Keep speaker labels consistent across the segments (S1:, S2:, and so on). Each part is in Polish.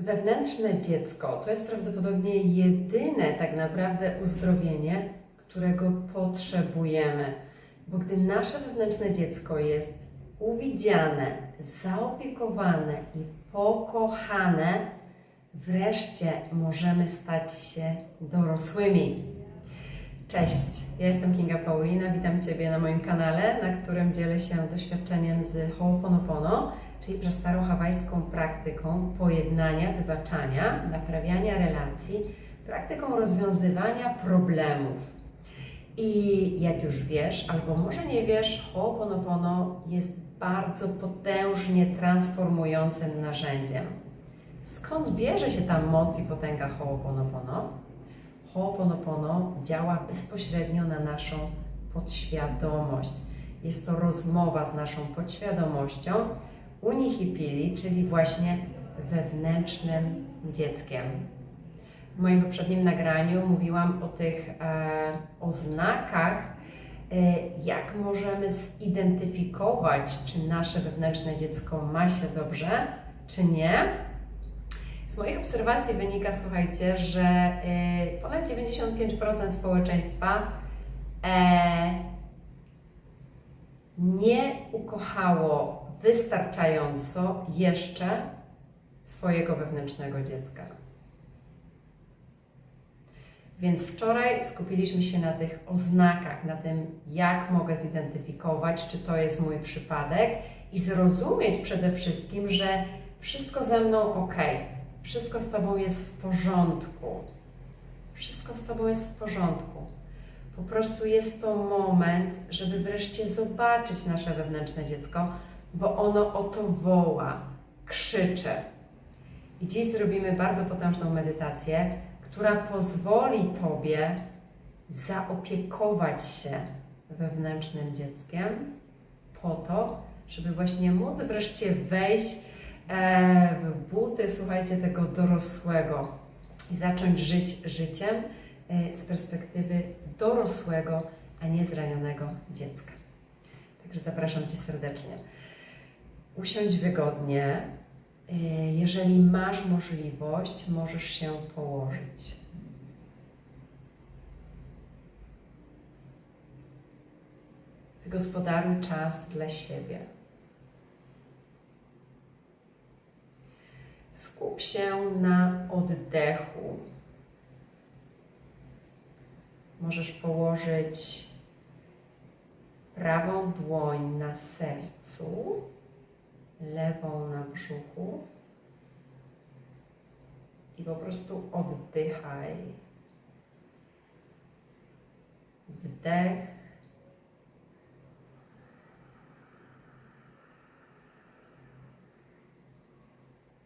S1: Wewnętrzne dziecko to jest prawdopodobnie jedyne tak naprawdę uzdrowienie, którego potrzebujemy. Bo gdy nasze wewnętrzne dziecko jest uwidziane, zaopiekowane i pokochane, wreszcie możemy stać się dorosłymi. Cześć, ja jestem Kinga Paulina, witam Ciebie na moim kanale, na którym dzielę się doświadczeniem z Ho'oponopono, czyli prastaro-hawajską praktyką pojednania, wybaczania, naprawiania relacji, praktyką rozwiązywania problemów. I jak już wiesz, albo może nie wiesz, Ho'oponopono jest bardzo potężnie transformującym narzędziem. Skąd bierze się ta moc i potęga Ho'oponopono? Ho'oponopono działa bezpośrednio na naszą podświadomość. Jest to rozmowa z naszą podświadomością unihipili, czyli właśnie wewnętrznym dzieckiem. W moim poprzednim nagraniu mówiłam o tych e, oznakach, e, jak możemy zidentyfikować, czy nasze wewnętrzne dziecko ma się dobrze, czy nie. Z moich obserwacji wynika, słuchajcie, że y, ponad 95% społeczeństwa e, nie ukochało wystarczająco jeszcze swojego wewnętrznego dziecka. Więc wczoraj skupiliśmy się na tych oznakach, na tym, jak mogę zidentyfikować, czy to jest mój przypadek i zrozumieć przede wszystkim, że wszystko ze mną ok, wszystko z Tobą jest w porządku. Wszystko z Tobą jest w porządku. Po prostu jest to moment, żeby wreszcie zobaczyć nasze wewnętrzne dziecko, bo ono o to woła, krzyczy. I dziś zrobimy bardzo potężną medytację, która pozwoli Tobie zaopiekować się wewnętrznym dzieckiem po to, żeby właśnie móc wreszcie wejść e, w buty, słuchajcie, tego dorosłego i zacząć żyć życiem e, z perspektywy dorosłego, a nie zranionego dziecka. Także zapraszam Cię serdecznie. Usiądź wygodnie. E, Jeżeli masz możliwość, możesz się położyć. Wygospodaruj czas dla siebie. Skup się na oddechu. Możesz położyć prawą dłoń na sercu, lewą na brzuchu i po prostu oddychaj. Wdech.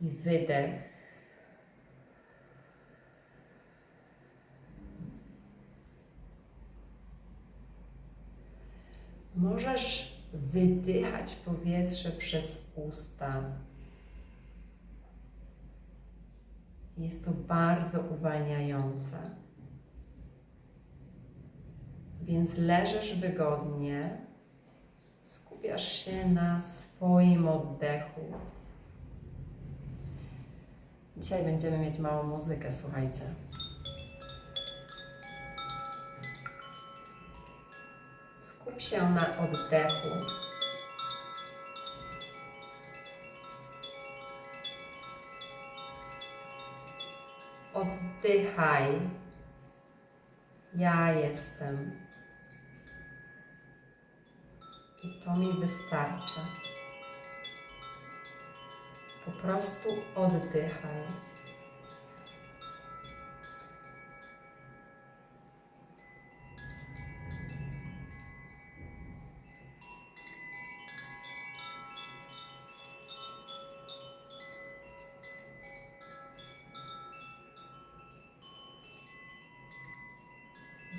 S1: I wydech. Możesz wydychać powietrze przez usta. Jest to bardzo uwalniające. Więc leżysz wygodnie, skupiasz się na swoim oddechu. Dzisiaj będziemy mieć małą muzykę, słuchajcie. Skup się na oddechu. Oddychaj. Ja jestem. I to mi wystarczy. Po prostu oddychaj.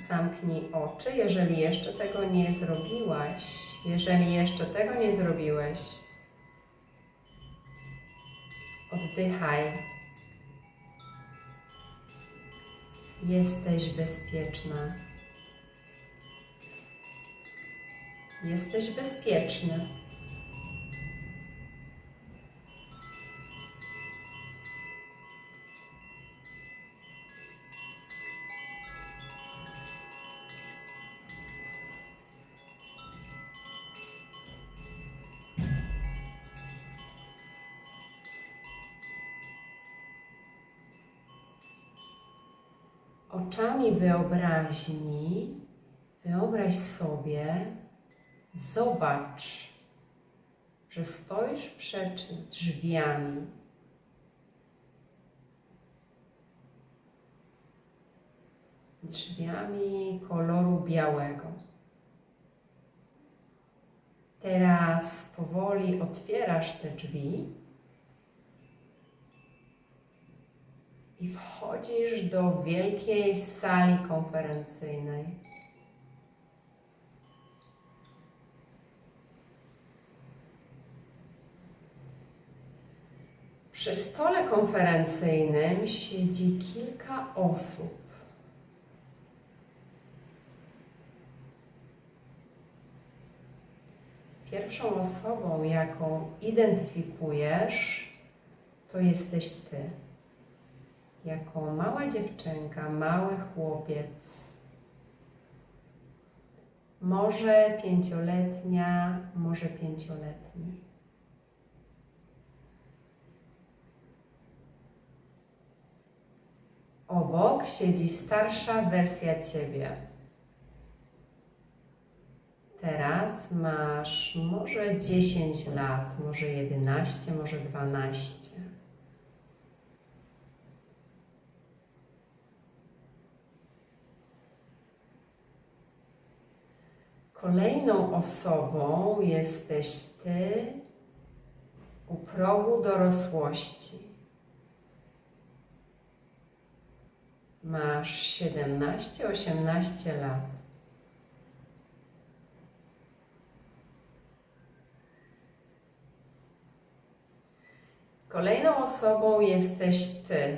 S1: Zamknij oczy, jeżeli jeszcze tego nie zrobiłaś. Jeżeli jeszcze tego nie zrobiłeś, oddychaj. Jesteś bezpieczna. Jesteś bezpieczny. Oczami wyobraźni wyobraź sobie, zobacz, że stoisz przed drzwiami. Drzwiami koloru białego. Teraz powoli otwierasz te drzwi i wchodzisz do wielkiej sali konferencyjnej. Przy stole konferencyjnym siedzi kilka osób. Pierwszą osobą, jaką identyfikujesz, to jesteś ty. Jako mała dziewczynka, mały chłopiec, może pięcioletnia, może pięcioletni. Obok siedzi starsza wersja ciebie. Teraz masz może 10 lat, może 11, może 12. Kolejną osobą jesteś ty u progu dorosłości. Masz 17-18 lat. Kolejną osobą jesteś ty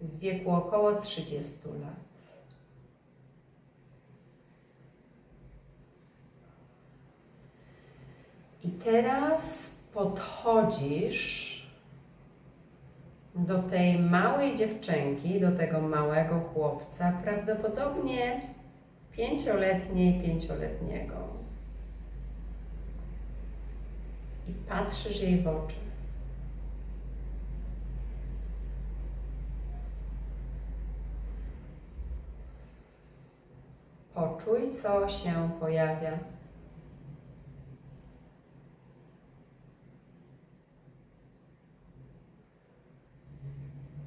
S1: w wieku około 30 lat. I teraz podchodzisz do tej małej dziewczynki, do tego małego chłopca, prawdopodobnie pięcioletniej, pięcioletniego. I patrzysz jej w oczy. Poczuj, co się pojawia.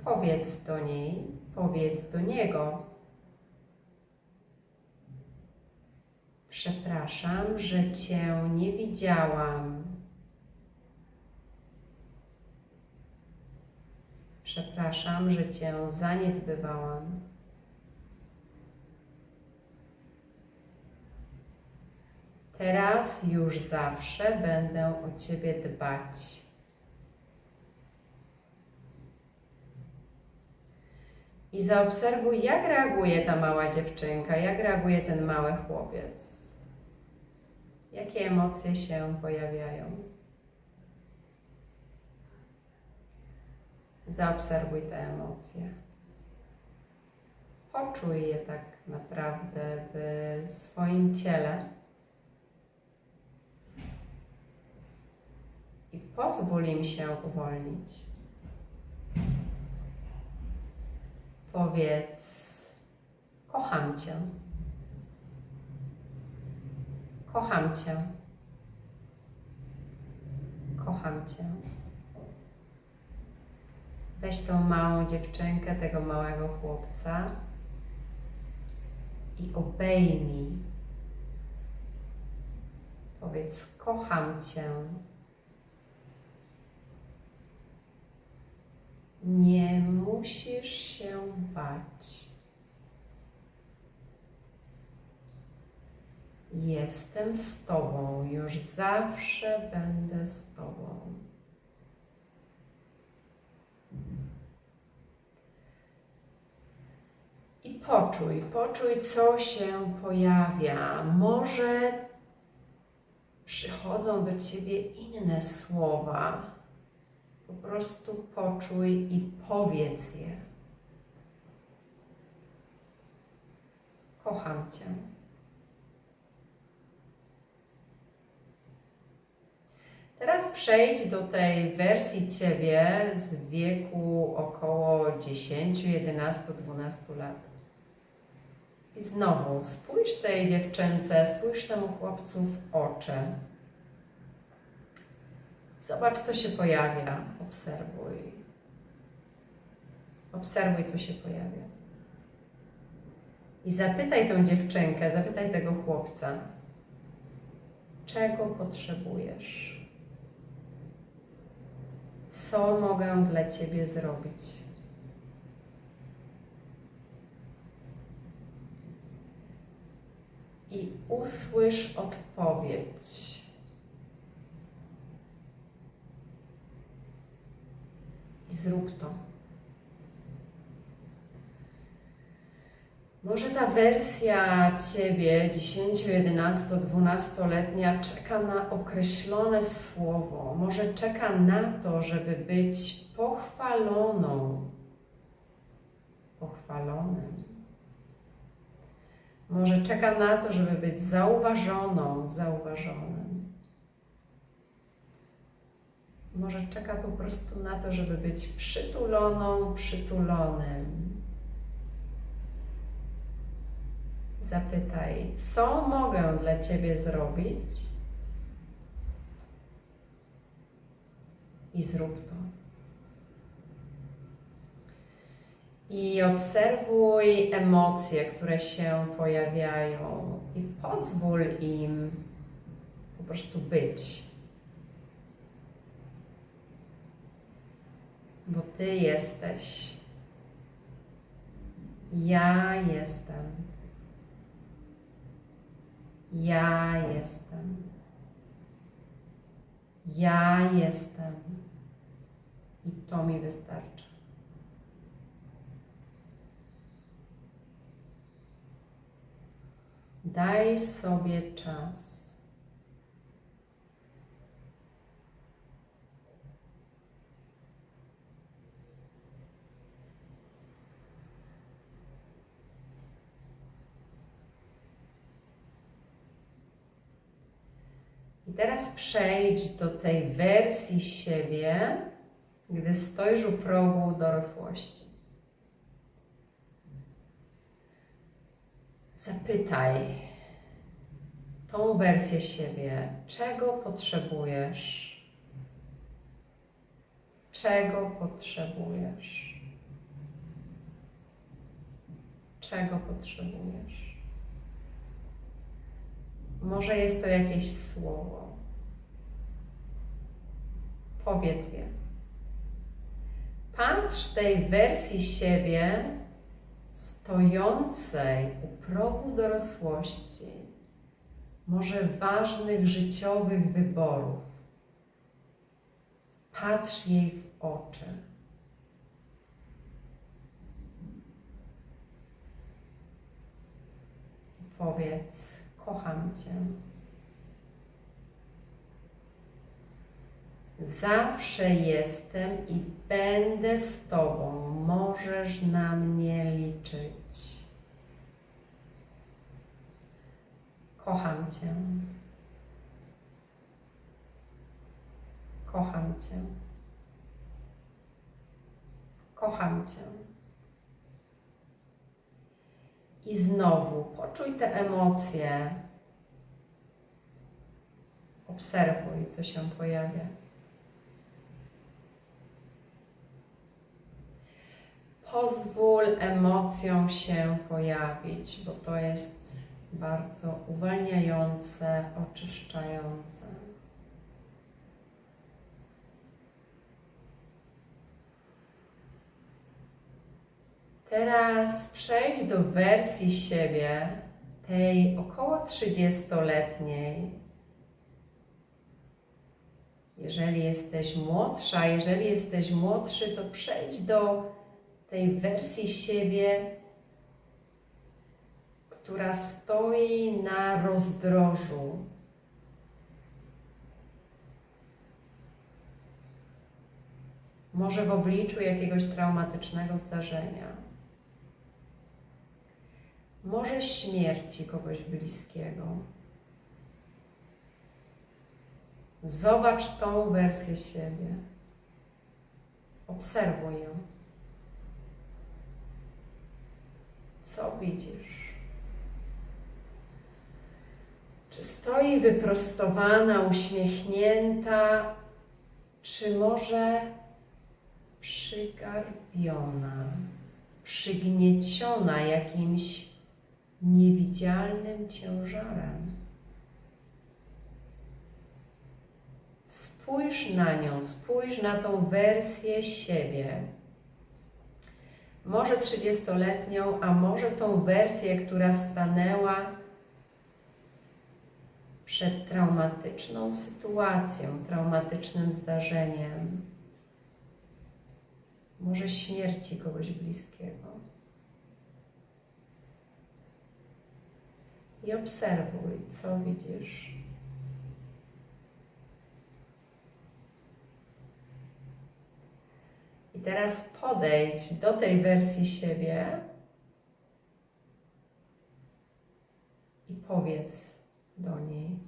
S1: Powiedz do niej, powiedz do niego. Przepraszam, że Cię nie widziałam. Przepraszam, że Cię zaniedbywałam. Teraz już zawsze będę o Ciebie dbać. I zaobserwuj, jak reaguje ta mała dziewczynka, jak reaguje ten mały chłopiec. Jakie emocje się pojawiają. Zaobserwuj te emocje. Poczuj je tak naprawdę w swoim ciele. I pozwól im się uwolnić. Powiedz: Kocham Cię. Kocham Cię. Kocham Cię. Weź tą małą dziewczynkę, tego małego chłopca i obejmij. Powiedz: Kocham Cię. Nie musisz się bać. Jestem z Tobą, już zawsze będę z Tobą. I poczuj, poczuj, co się pojawia. Może przychodzą do Ciebie inne słowa po prostu poczuj i powiedz je. Kocham Cię. Teraz przejdź do tej wersji Ciebie z wieku około 10, 11, 12 lat. I znowu spójrz tej dziewczynce, spójrz temu chłopcu w oczy. Zobacz, co się pojawia. Obserwuj. Obserwuj, co się pojawia. I zapytaj tą dziewczynkę, zapytaj tego chłopca, czego potrzebujesz? Co mogę dla ciebie zrobić? I usłysz odpowiedź. Zrób to. Może ta wersja ciebie, 10, 11, 12-letnia, czeka na określone słowo. Może czeka na to, żeby być pochwaloną, pochwalonym. Może czeka na to, żeby być zauważoną, zauważonym. Może czeka po prostu na to, żeby być przytuloną, przytulonym. Zapytaj, co mogę dla Ciebie zrobić? I zrób to. I obserwuj emocje, które się pojawiają, i pozwól im po prostu być. Bo Ty jesteś. Ja jestem. Ja jestem. Ja jestem. I to mi wystarczy. Daj sobie czas. I teraz przejdź do tej wersji siebie, gdy stoisz u progu dorosłości. Zapytaj tą wersję siebie, czego potrzebujesz? Czego potrzebujesz? Czego potrzebujesz? Może jest to jakieś słowo. Powiedz je. Patrz tej wersji siebie stojącej u progu dorosłości, może ważnych życiowych wyborów. Patrz jej w oczy. Powiedz, kocham Cię. Zawsze jestem i będę z Tobą. Możesz na mnie liczyć. Kocham Cię. Kocham Cię. Kocham Cię. I znowu poczuj te emocje. Obserwuj, co się pojawia. Pozwól emocjom się pojawić, bo to jest bardzo uwalniające, oczyszczające. Teraz przejdź do wersji siebie, tej około 30-letniej. Jeżeli jesteś młodsza, jeżeli jesteś młodszy, to przejdź do tej wersji siebie, która stoi na rozdrożu. Może w obliczu jakiegoś traumatycznego zdarzenia. Może śmierci kogoś bliskiego. Zobacz tą wersję siebie. Obserwuj ją. Co widzisz? Czy stoi wyprostowana, uśmiechnięta, czy może przygarbiona, przygnieciona jakimś niewidzialnym ciężarem? Spójrz na nią, spójrz na tą wersję siebie. Może 30-letnią, a może tą wersję, która stanęła przed traumatyczną sytuacją, traumatycznym zdarzeniem, może śmierci kogoś bliskiego. I obserwuj, co widzisz. I teraz podejdź do tej wersji siebie i powiedz do niej: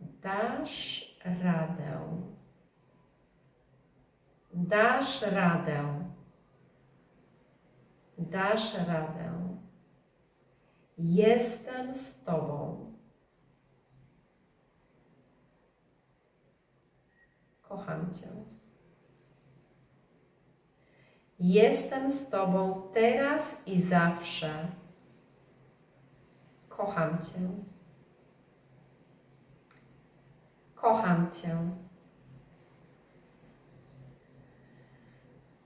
S1: Dasz radę. Dasz radę. Dasz radę. Jestem z Tobą. Kocham Cię. Jestem z Tobą teraz i zawsze. Kocham Cię. Kocham Cię.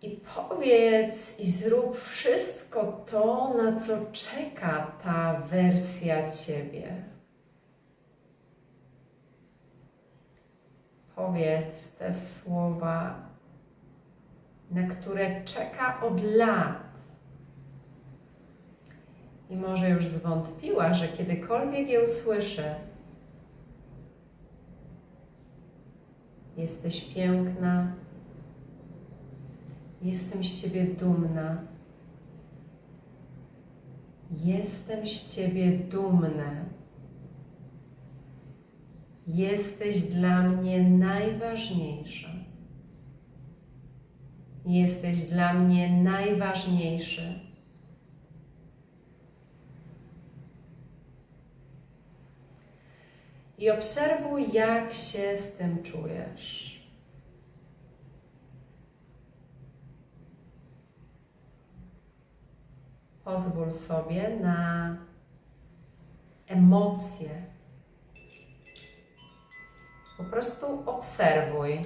S1: I powiedz i zrób wszystko to, na co czeka ta wersja Ciebie. Powiedz te słowa, na które czeka od lat. I może już zwątpiła, że kiedykolwiek je usłyszy. Jesteś piękna, Jestem z Ciebie dumna. Jestem z Ciebie dumny. Jesteś dla mnie najważniejsza. Jesteś dla mnie najważniejszy. I obserwuj, jak się z tym czujesz. Pozwól sobie na emocje. Po prostu obserwuj.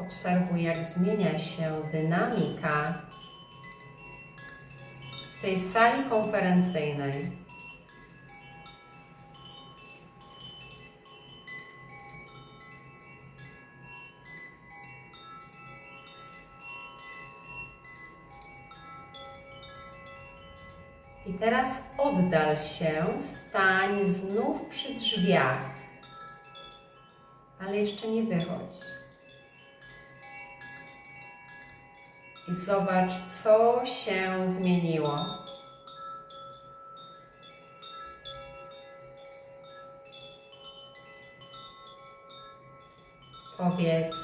S1: Obserwuj, jak zmienia się dynamika w tej sali konferencyjnej. Teraz oddal się, stań znów przy drzwiach, ale jeszcze nie wychodź. I zobacz, co się zmieniło. Powiedz: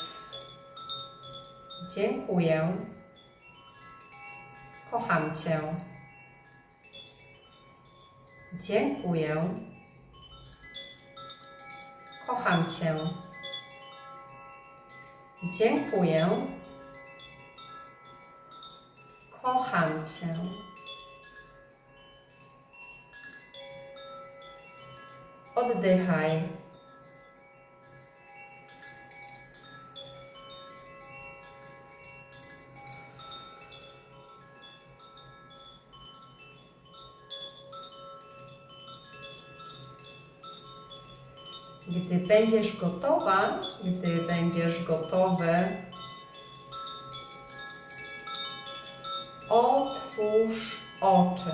S1: Dziękuję, kocham Cię. Dziękuję. Kocham Cię. Dziękuję. Kocham Cię. Oddychaj. Będziesz gotowa, gdy będziesz gotowy, otwórz oczy.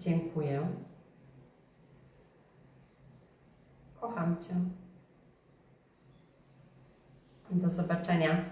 S1: Dziękuję. Kocham Cię. Do zobaczenia.